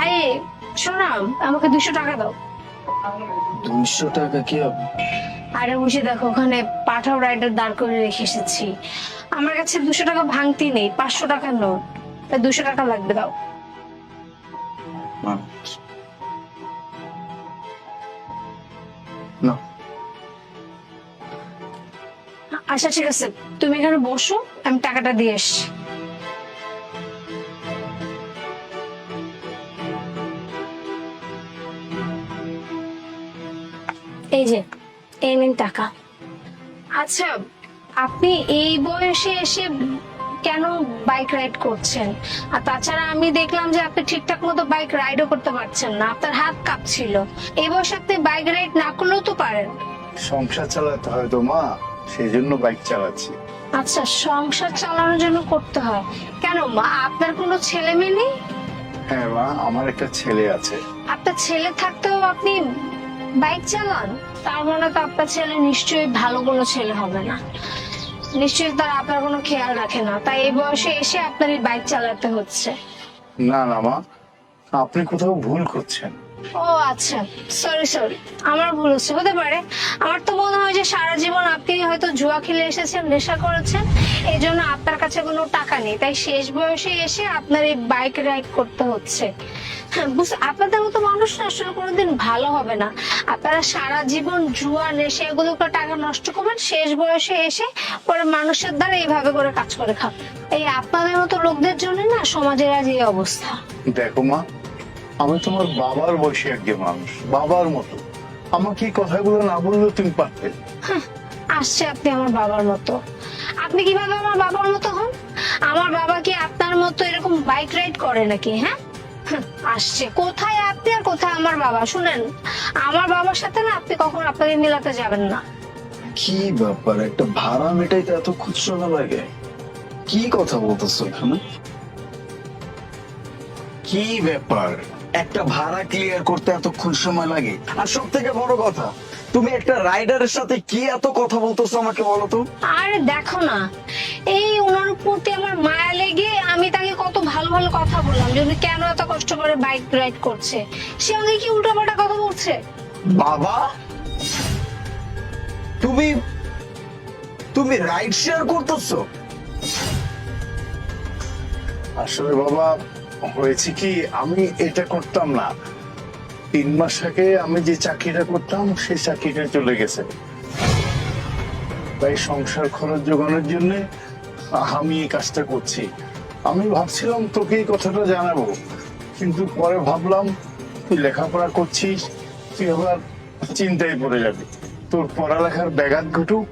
আরে শোনা আমাকে দুশো টাকা দাও। দুইশো টাকা কি হবে? আরে বসে দেখো ওখানে পাঠাও রাইডার দাঁড় করে রেখে এসেছি। আমার কাছে দুশো টাকা ভাঙতি নেই পাঁচশো টাকার নোট। তাই দুশো টাকা লাগবে দাও। না। আচ্ছা ঠিক আছে তুমি এখানে বসো আমি টাকাটা দিয়ে আসছি। এই যে এই নিন টাকা। আচ্ছা আপনি এই বয়সে এসে কেন বাইক রাইড করছেন? আর তাছাড়া আমি দেখলাম যে আপনি ঠিকঠাক মতো বাইক রাইডও করতে পারছেন না আপনার হাত কাঁপছিল। এই বয়সে আপনি বাইক রাইড না করলেও তো পারেন। সংসার চালাতে হয় তো মা। সেই জন্য বাইক চালাচ্ছি। আচ্ছা সংসার চালানোর জন্য করতে হয়। কেন মা আপনার কোনো ছেলে মেয়ে নেই? হ্যাঁ মা আমার একটা ছেলে আছে। আপনার ছেলে থাকতেও আপনি বাইক চালান, তার মানে তো আপনার ছেলে নিশ্চয়ই ভালো কোনো ছেলে হবে না। নিশ্চয়ই তার আপনার কোনো খেয়াল রাখে না। তাই এই বয়সে এসে আপনার এই বাইক চালাতে হচ্ছে। না না মা, আপনি কোথাও ভুল করছেন। ও আচ্ছা। সরি সরি আমার ভুল হচ্ছে। হতে পারে। আমার তো মনে হয় যে সারা জীবন আপনি হয়তো জুয়া খেলে এসেছেন নেশা করেছেন। এই জন্য আপনার কাছে কোনো টাকা নেই। তাই শেষ বয়সে এসে আপনার এই বাইক রাইড করতে হচ্ছে। হ্যাঁ, আপনাদের মতো মানুষ না আসলে কোনোদিন ভালো হবে না। আপনারা সারা জীবন জুয়া নেশা এগুলো টাকা নষ্ট করবেন শেষ বয়সে এসে পরে মানুষের দ্বারা এইভাবে করে কাজ করে খাবেন। এই আপনাদের মতো লোকদের জন্য না সমাজের আজ এই অবস্থা। দেখো মা আমি তোমার বাবার বয়সী একজন মানুষ বাবার মতো। আমাকে এই কথাগুলো না বললেও তুমি পারতে আসছে আপনি আমার বাবার মতো। আপনি কীভাবে আমার বাবার মতো হন? আমার বাবা কি আপনার মতো এরকম বাইক রাইড করে নাকি হ্যাঁ? আসছে। কোথায় আপনি আর কোথায় আমার বাবা? শুনেন আমার বাবার সাথে না আপনি কখন আপনাকে মিলাতে যাবেন না। কি ব্যাপার? একটা ভাড়া মেটাইতে এত খুচরো না লাগে? কি কথা বলতেছো এখানে? কি ব্যাপার? একটা ভাড়া ক্লিয়ার করতে এতক্ষণ সময় লাগে। আর সব থেকে বড় কথা তুমি একটা রাইডারের সাথে কি এত কথা বলতেছো আমাকে বলো তো? আরে দেখো না এই ওনার প্রতি আমার মায়া লেগে আমি তাকে কত ভালো ভালো কথা বললাম যে উনি কেন এত কষ্ট করে বাইক রাইড করছে। সে আমাকে কি উল্টাপাল্টা কথা বলছে? বাবা তুমি তুমি রাইড শেয়ার করতেছো? আসলে বাবা হয়েছে কি, আমি এটা করতাম না। তিন মাস আগে আমি যে চাকরিটা করতাম, সেই চাকরিটা চলে গেছে। তাই সংসার খরচ জোগানোর জন্য আমি এই কাজটা করছি। আমি ভাবছিলাম তোকে এই কথাটা জানাব, কিন্তু পরে ভাবলাম তুই লেখাপড়া করছিস, তুই আবার চিন্তায় পড়ে যাবি। তোর পড়ালেখার ব্যাঘাত ঘটুক,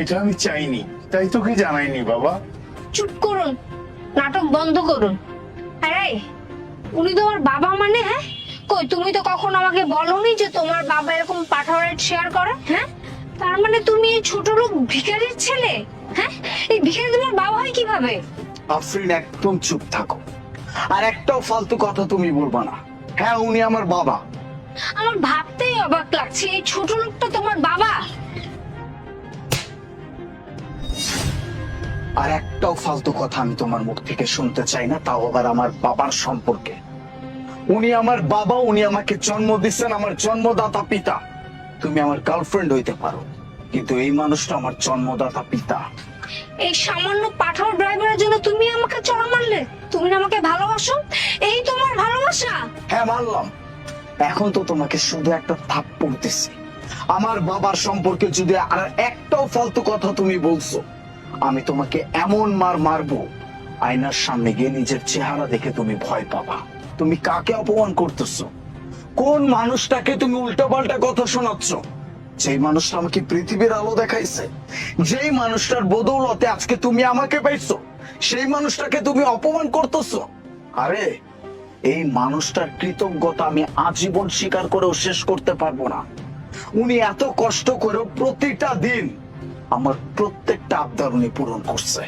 এটা আমি চাইনি। তাই তোকে জানাইনি, বাবা। চুপ করুন, নাটক বন্ধ করুন। আরে উনি তোমার বাবা মানে হ্যাঁ? কই তুমি তো কখনো আমাকে বলনি যে তোমার বাবা এরকম পাঠাও শেয়ার করে হ্যাঁ? তার মানে তুমি এই ছোট লোক ভিখারির ছেলে হ্যাঁ? এই ভিখারি তোমার বাবা হয় কীভাবে? আফরিন একদম চুপ থাকো। আর একটাও ফালতু কথা তুমি বলবা না। হ্যাঁ উনি আমার বাবা। আমার ভাবতেই অবাক লাগছে এই ছোট লোকটা তোমার বাবা? আর একটাও ফালতু কথা আমি তোমার মুখ থেকে শুনতে চাই না তাও আবার আমার বাবার সম্পর্কে। উনি আমার বাবা উনি আমাকে জন্ম দিচ্ছেন আমার জন্মদাতা পিতা। তুমি আমার গার্লফ্রেন্ড হইতে পারো কিন্তু এই মানুষটা আমার জন্মদাতা পিতা। এই সামান্য পাঠাও ড্রাইভারের জন্য তুমি আমাকে চড়া মারলে? তুমি আমাকে ভালোবাসো? এই তোমার ভালোবাসা। হ্যাঁ মানলাম। এখন তো তোমাকে শুধু একটা থাপ্পড় দিছি আমার বাবার সম্পর্কে যদি আর একটাও ফালতু কথা তুমি বলছো আমি তোমাকে এমন মার মারবো, আয়নার সামনে গিয়ে নিজের চেহারা দেখে তুমি ভয় পাবা। তুমি কাকে অপমান করতেছো? কোন মানুষটাকে তুমি উল্টাপাল্টা কথা শোনাচ্ছ? যেই মানুষটা আমাকে পৃথিবীর আলো দেখাইছে, যেই মানুষটার বদৌলতে আজকে তুমি আমাকে পাইছো, সেই মানুষটাকে তুমি অপমান করতেছো। আরে, এই মানুষটার কৃতজ্ঞতা আমি আজীবন স্বীকার করেও শেষ করতে পারব না। উনি এত কষ্ট করেও প্রতিটা দিন আমার প্রত্যেকটা আবদার উনি পূরণ করছে।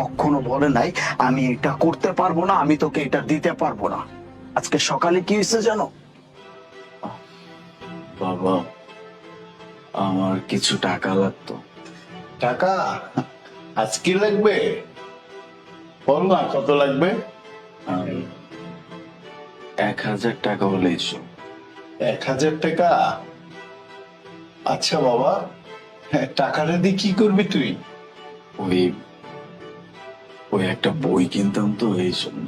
কখনো বলে নাই আমি এটা করতে পারব না আমি তোকে এটা দিতে পারব না। আজকে সকালে কি হয়েছে জানো? বাবা আমার কিছু টাকা লাগতো। টাকা? আজ কি লাগবে? বল না কত লাগবে? এক হাজার টাকা হলেই চল এক হাজার টাকা? আচ্ছা বাবা টাকাটা দিয়ে কি করবি তুই? ওই ওই একটা বই কিনতাম তো এই জন্য।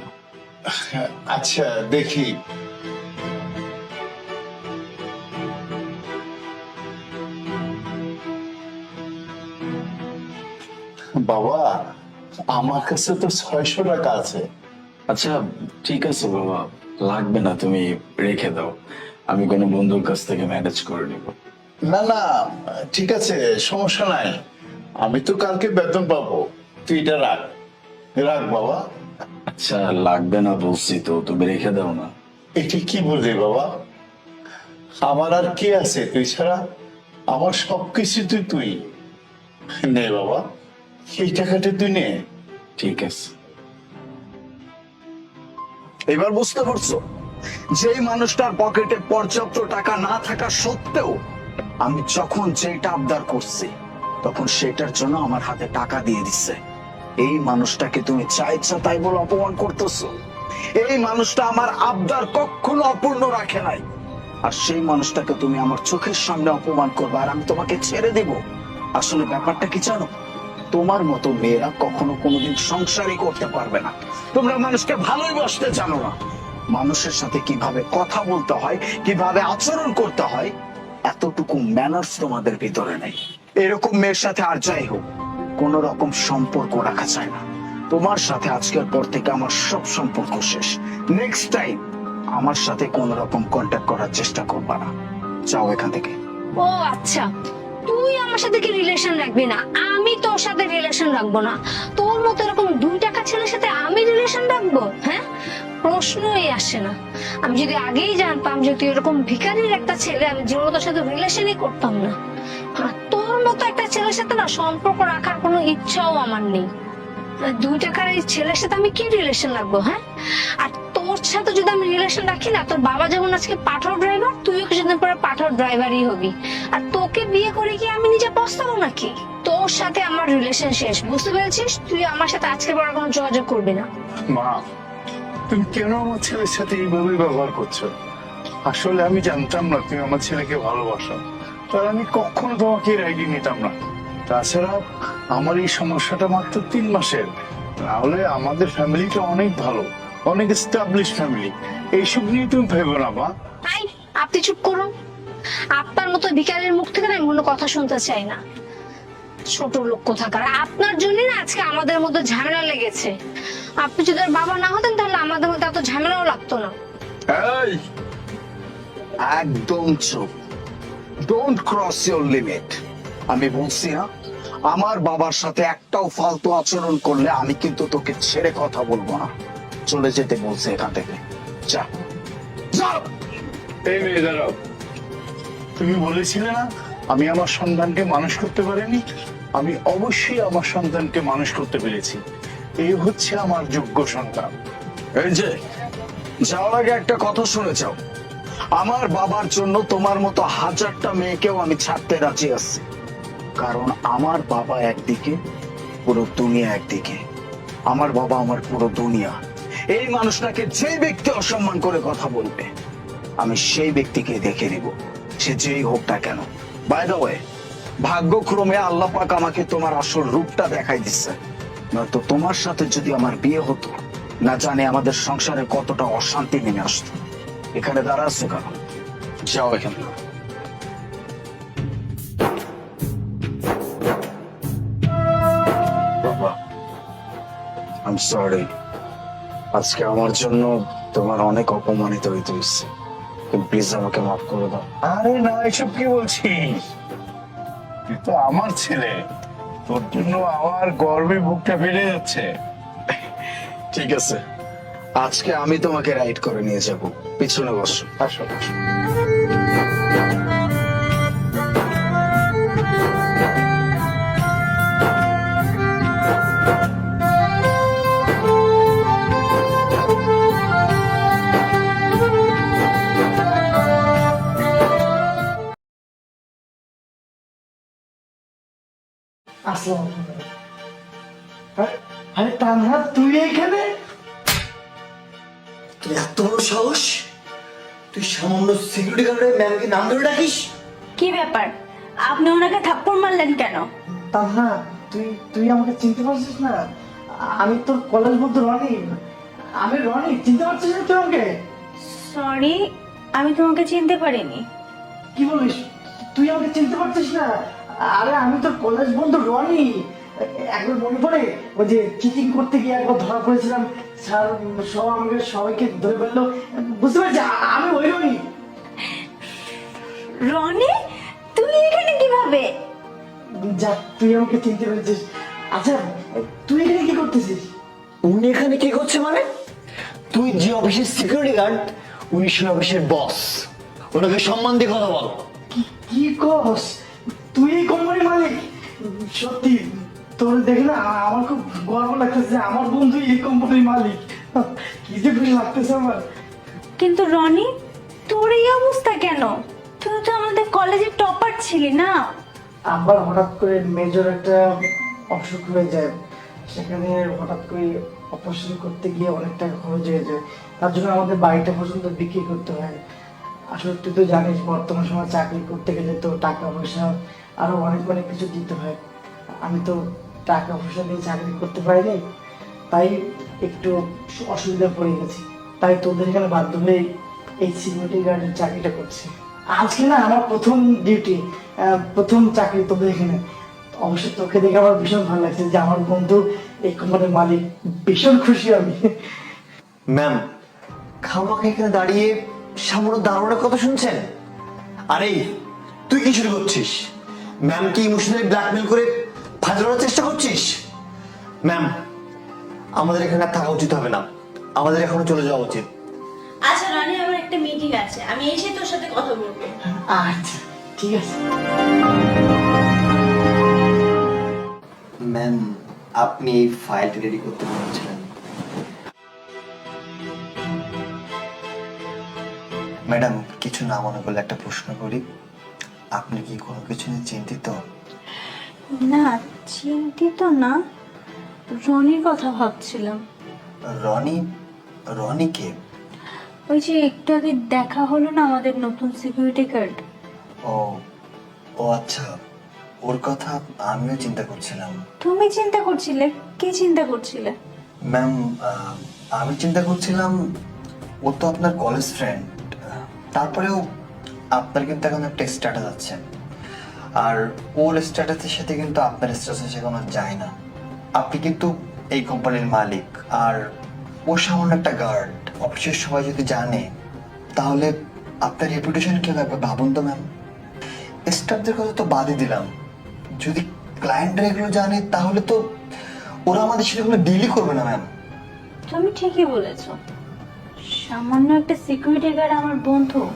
হ্যাঁ, আচ্ছা দেখি। বাবা আমার কাছে তো ছয়শো টাকা আছে। আচ্ছা ঠিক আছে বাবা লাগবে না তুমি রেখে দাও। আমি কোনো বন্ধুর কাছ থেকে ম্যানেজ করে নিব। না না ঠিক আছে সমস্যা নাই। আমি তো কালকে বেতন পাবো। তুই এটা রাখ। রাখ বাবা। আচ্ছা লাগবে না বলছি তো তুমি রেখে দাও না। এটা কি বললি বাবা? আমার আর কে আছে? তুই ছাড়া আমার সবকিছু তুই তুই। নে বাবা এই টাকাটা তুই নে। ঠিক আছে। এবার বুঝতে পারছ? যেই মানুষটার পকেটে পর্যাপ্ত টাকা না থাকা সত্ত্বেও আমি যখন যেটা আবদার করছি, তখন সেটার জন্য আমার হাতে টাকা দিয়ে দিচ্ছে এই মানুষটাকে তুমি চা ইচ্ছা তাই বলে অপমান করতেছো। এই মানুষটা আমার আবদার কখনো অপূর্ণ রাখে নাই। আর সেই মানুষটাকে তুমি আমার চোখের সামনে অপমান করবে আর আমি তোমাকে ছেড়ে দেব। আসলে ব্যাপারটা কি জানো? তোমার মতো মেয়েরা কখনো কোনোদিন সংসারই করতে পারবে না। তোমরা মানুষকে ভালোই বসতে জানো না। মানুষের সাথে কীভাবে কথা বলতে হয়, কীভাবে আচরণ করতে হয় এতটুকু ম্যানার্স তোমাদের ভিতরে নেই। এরকম মেয়ের সাথে আর যাই হোক কোন রকম সম্পর্ক রাখা যায় না। তোমার সাথে আজকের পর থেকে আমার সব সম্পর্ক শেষ। নেক্সট টাইম আমার সাথে কোন রকম কন্ট্যাক্ট করার চেষ্টা করবা না। যাও এখান থেকে। ও আচ্ছা। তুই আমার সাথে কি রিলেশন রাখবি না? আমি তোর সাথে রিলেশন রাখব না। তোর মতো এরকম দুই টাকা ছেলের সাথে আমি রিলেশন রাখব? হ্যাঁ? প্রশ্নই আসে না। আমি যদি আগেই জানতাম যে তুই এরকম ভিখারির একটা ছেলে, আমি জীবনে তোর সাথে রিলেশনই করতাম না। তোর মতো একটা ছেলের সাথে না সম্পর্ক রাখার কোনো ইচ্ছাও আমার নেই। দুই টাকার এই ছেলের সাথে আমি কি রিলেশন রাখব হ্যাঁ? আর তোর সাথে যদি আমি রিলেশন রাখি না, তোর বাবা যেমন আজকে পাঠাও ড্রাইভার তুইও কিছুদিন পরে পাঠাও ড্রাইভারই হবি। আর তোকে বিয়ে করে কি আমি নিজে পস্তাবো নাকি? তোর সাথে আমার রিলেশন শেষ, বুঝতে পেরেছিস? তুই আমার সাথে আজকে পরে কোনো যোগাযোগ করবি না। মা তুমি কেন আমার ছেলের সাথে এইভাবে ব্যবহার করছ? আসলে আমি জানতাম না তুমি আমার ছেলেকে ভালোবাসো। তার আমি কখনো তোমাকে রাইডি নিতাম না। তাছাড়া আমার এই সমস্যাটা মাত্র তিন মাসের। তাহলে আমাদের ফ্যামিলিটা অনেক ভালো, অনেক এস্টাবলিশ ফ্যামিলি এইসব নিয়ে তুমি ভেবো না তাই আপনি চুপ করুন। আপনার মতো ভিকারের মুখ থেকে আমি কোনো কথা শুনতে চাই না। ছোট লোক কোথাকার, আপনার জন্য না আজকে আমাদের মধ্যে ঝামেলা লেগেছে। আপনি যদি বাবা না হতেন, তাহলে আমাদের মধ্যে এত ঝামেলাও লাগতো না। এই, একদম চুপ। ডোন্ট ক্রস ইউর লিমিট আমি বলছি না, আমার বাবার সাথে একটাও ফালতু আচরণ করলে আমি কিন্তু তোকে ছেড়ে কথা বলব না। চলে যেতে বলছে এখান থেকে। যা। যাও এই মেয়ে, দাঁড়াও। তুমি বলেছিলে না, আমি আমার সন্তানকে মানুষ করতে পারিনি? আমি অবশ্যই আমার সন্তানকে মানুষ করতে পেরেছি। এই হচ্ছে আমার যোগ্য সন্তান। এই যে, যাওয়ার আগে একটা কথা শুনে যাও। আমার বাবার জন্য তোমার মতো হাজারটা মেয়েকেও আমি ছাড়তে রাজি আছি। কারণ আমার বাবা একদিকে, পুরো দুনিয়া একদিকে। আমার বাবা আমার পুরো দুনিয়া। এই মানুষটাকে যে ব্যক্তি অসম্মান করে কথা বলবে, আমি সেই ব্যক্তিকে দেখে নিব। সে যেই হোক না কেন। বাই দ্য ওয়ে ভাগ্যক্রমে আল্লাহ পাক আমাকে তোমার আসল রূপটা দেখাই দিচ্ছে। নয়তো তোমার সাথে যদি আমার বিয়ে হতো, না জানে আমাদের সংসারে কতটা অশান্তি নেমে আসতো। এখানে দাঁড়াচ্ছ কেন যাও এখান সরি আজকে আমার জন্য তোমার অনেক অপমানিত হইতে হচ্ছে প্লিজ আমাকে মাফ করে দাও। আরে না, এসব কি বলছিস? তুই তো আমার ছেলে। তোর জন্য আমার গর্বে বুকটা ফেটে যাচ্ছে। ঠিক আছে। আজকে আমি তোমাকে রাইড করে নিয়ে যাব। পিছনে বসো। আসো আসো। আরে- আরে তানহা তুই এখানে তুই এত বড় সাহস? তুই সামান্য সিকিউরিটি গার্ডের ম্যামকে নাম ধরে ডাকিস? কি ব্যাপার? আপনি ওনাকে থাপ্পড় মারলেন কেন? তাহা তুই তুই আমাকে চিনতে পারছিস না? আমি তোর কলেজ বন্ধু রনি। আমি রনি চিনতে পারছিস না তুই আমাকে? সরি আমি তোমাকে চিনতে পারিনি। কি বলিস? তুই আমাকে চিনতে পারছিস না? আরে আমি তোর কলেজ বন্ধু রনি। একবার মনে পড়ে? ওই যে চিটিং করতে গিয়ে একবার ধরা পড়েছিলাম। স্যার সব আমাকে সবাইকে ধরে ফেলল। বুঝতে পারছি? আমি ওই রনি। রনি তুমি এখানে কীভাবে? যা তুই আমাকে চিনতে পেরেছিস। আচ্ছা তুই এখানে কি করতেছিস? উনি এখানে কি করছে মানে? তুই যে অফিসের সিকিউরিটি গার্ড উনি সেই অফিসের বস ওনাকে সম্মান দিয়ে কথা বল। কি কস? তুই এই কোম্পানির মালিক? সত্যি তোর দেখে না আমার খুব গর্ব লাগতেছে যে আমার বন্ধু এই কোম্পানির মালিক। কি যে খুশি লাগতেছে আমার। কিন্তু রনি তোর এই অবস্থা কেন? তুই তো আমাদের কলেজের টপার ছিলি না। আবার হঠাৎ করে মেজর একটা অসুখ হয়ে যায়। সেখানে হঠাৎ করে অপারেশন করতে গিয়ে অনেক টাকা খরচ হয়ে যায়। তার জন্য আমাদের বাড়িটা পর্যন্ত বিক্রি করতে হয়। আসলে তুই তো জানিস বর্তমান সময় চাকরি করতে গেলে তো টাকা পয়সা আরও অনেক অনেক কিছু দিতে হয়। আমি তো টাকা পয়সা দিয়ে চাকরি করতে পারিনি তাই একটু অসুবিধা পড়ে গেছি। তাই তোদের এখানে বাধ্য হয়ে এই সিকিউরিটি গার্ডের চাকরিটা করছি। আজকে না আমার প্রথম ডিউটি প্রথম চাকরি তোদের এখানে। অবশ্যই তোকে দেখে আমার ভীষণ ভালো লাগছে যে আমার বন্ধু এই কোম্পানির মালিক। ভীষণ খুশি আমি। ম্যাম খামাকে এখানে দাঁড়িয়ে সামান্য দারোয়ানের কথা শুনছেন? আরে, তুই কি শুরু করছিস? ম্যামকে ইমোশনালি ব্ল্যাকমেল করে ফাজলানোর চেষ্টা করছিস? ম্যাম আমাদের এখানে আর থাকা উচিত হবে না। আমাদের এখনও চলে যাওয়া উচিত। আচ্ছা রনি আমার একটা মিটিং আছে। আমি এসে তোর সাথে কথা বলব। আচ্ছা ঠিক আছে। ম্যাম আপনি এই ফাইলটা রেডি করতে বলেছিলেন। ম্যাডাম কিছু না মনে করলে একটা প্রশ্ন করি। আপনি কি কোনো কিছু নিয়ে চিন্তিত? না চিন্তিত না। রনির কথা ভাবছিলাম। রনি? রনি কে? ওই যে একটু আগে দেখা হলো না আমাদের নতুন সিকিউরিটি গার্ড ও ও আচ্ছা। ওর কথা আমিও চিন্তা করছিলাম। তুমি চিন্তা করছিলে? কি চিন্তা করছিলে? ম্যাম আমি চিন্তা করছিলাম ও তো আপনার কলেজ ফ্রেন্ড তারপরেও আপনার কিন্তু এখন একটা স্ট্যাটাস আছে। আর ওর স্ট্যাটাসের সাথে কিন্তু আপনার স্ট্যাটাসের সাথে কোনো যায় না। আপনি কিন্তু এই কোম্পানির মালিক। আর ও সামান্য একটা গার্ড অফিসের সবাই যদি জানে, তাহলে আপনার রেপুটেশন কি হবে ভাবুন তো ম্যাম স্টাফদের কথা তো বাদই দিলাম। যদি ক্লায়েন্টরা এগুলো জানে, তাহলে তো ওরা আমাদের সেগুলো ডিলই করবে না ম্যাম তুমি ঠিকই বলেছ। সামান্য একটা সিকিউরিটি গার্ড আমার বন্ধু।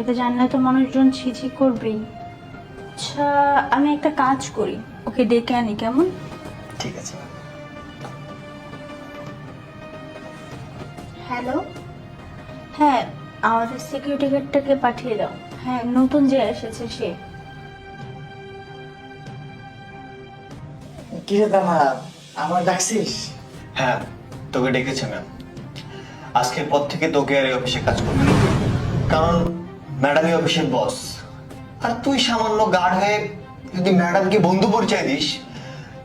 এটা জানলে তো মানুষজন ছিছি করবেই। আচ্ছা আমি একটা কাজ করি। ওকে ডেকে আনি কেমন? ঠিক আছে। হ্যালো? হ্যাঁ আমাদের সিকিউরিটি গার্ডটাকে পাঠিয়ে দাও। হ্যাঁ নতুন যে এসেছে সে। কিরে দামা আমার ডাকছিস? হ্যাঁ তোকে ডেকেছে ম্যাম আজকের পর থেকে তোকে আর এই অফিসে কাজ করবে কারণ ম্যাডাম এই অফিসের বস আর তুই সামান্য গার্ড হয়ে যদি ম্যাডামকে বন্ধু পরিচয় দিস,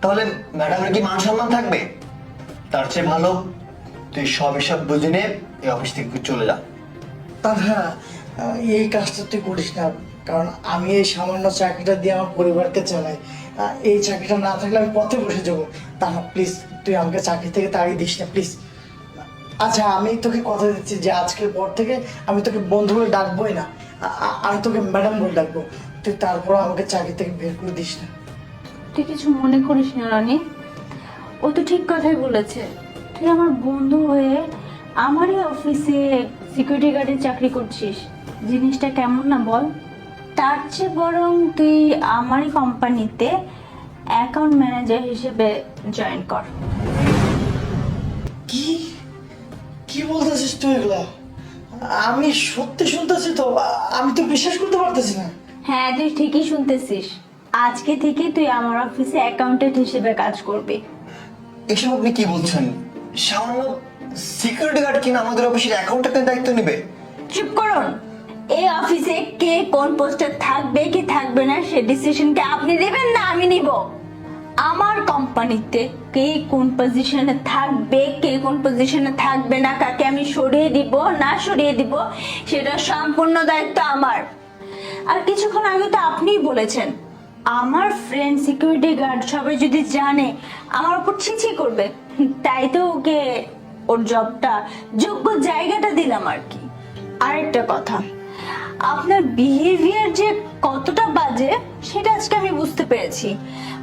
তাহলে ম্যাডামের কি মান সম্মান থাকবে? তার চেয়ে ভালো। তুই সব এসব বুঝে নিয়ে এই অফিস থেকে চলে যা। তাহা এই কাজটা তুই করিস না। কারণ আমি এই সামান্য চাকরিটা দিয়ে আমার পরিবারকে চালাই। এই চাকরিটা না থাকলে আমি পথে বসে যাব। তাহা প্লিজ তুই আমাকে চাকরি থেকে তাড়িয়ে দিস না প্লিজ আচ্ছা আমি তোকে কথা দিচ্ছি যে আজকের পর থেকে আমি তোকে বন্ধু বলে ডাকবোই না। আমি তোকে ম্যাডাম বলে ডাকবো। তুই তারপর আমাকে চাকরি থেকে বের করে দিস না। তুই কিছু মনে করিস না রানী। ও তো ঠিক কথাই বলেছে। তুই আমার বন্ধু হয়ে আমারই অফিসে সিকিউরিটি গার্ডের চাকরি করছিস। জিনিসটা কেমন না বল? তার চেয়ে বরং তুই আমারই কোম্পানিতে অ্যাকাউন্ট ম্যানেজার হিসেবে জয়েন কর। কি? কি বলতেছিস তুই এগুলা? আমি সত্যি শুনতেছি তো আমি তো বিশ্বাস করতে পারতেছি না। হ্যাঁ তুই ঠিকই শুনতেছিস। আজকে থেকে তুই আমার অফিসে অ্যাকাউন্টেন্ট হিসেবে কাজ করবি। এসব আপনি কি বলছেন? সামান্য সিকিউরিটি গার্ড কিনা আমাদের অফিসের অ্যাকাউন্টেন্টের দায়িত্ব নেবে? চুপ করুন। এই অফিসে কে কোন পোস্টে থাকবে কি থাকবে না সে ডিসিশনকে আপনি নেবেন না আমি নিব। আমার কোম্পানিতে কে কোন পজিশনে থাকবে, কে কোন পজিশনে থাকবে না, কাকে আমি সরিয়ে দিব, না সরিয়ে দিব, সেটা সম্পূর্ণ দায়িত্ব আমার। আর কিছুক্ষণ আগে তো আপনিই বলেছেন, আমার ফ্রেন্ড সিকিউরিটি গার্ড সবাই যদি জানে, আমার উপর ছিছি করবে। তাই তো ওকে ওর জবটা যোগ্য জায়গাটা দিলাম আর কি। আরেকটা কথা আপনার বিহেভিয়ার যে কতটা বাজে সেটা আজকে আমি বুঝতে পেরেছি।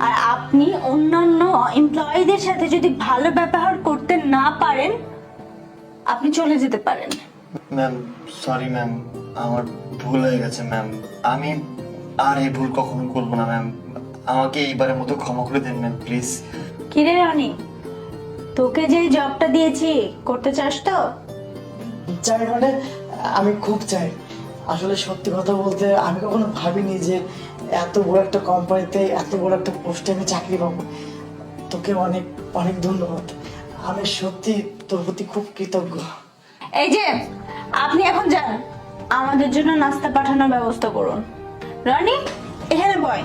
আর আপনি অন্যান্য এমপ্লয়ীদের সাথে যদি ভালো ব্যবহার করতে না পারেন আপনি চলে যেতে পারেন। ম্যাম সরি ম্যাম আমার ভুল হয়ে গেছে ম্যাম আমি আর এই ভুল কখনো করব না ম্যাম আমাকে এইবারের মতো ক্ষমা করে দেন ম্যাম প্লিজ কিরে রনি তোকে যে জবটা দিয়েছি করতে চাস তো? চাই মানে আমি খুব চাই। আসলে সত্যি কথা বলতে আমি কখনো ভাবিনি যে এত বড় একটা কোম্পানিতে এত বড় একটা পোস্টে আমি চাকরি পাবো। তোকে অনেক অনেক ধন্যবাদ। আমি সত্যি তোর প্রতি খুব কৃতজ্ঞ। এই যে, আপনি এখন যান। আমাদের জন্য নাস্তা পাঠানোর ব্যবস্থা করুন। রানি, এখানে বয়।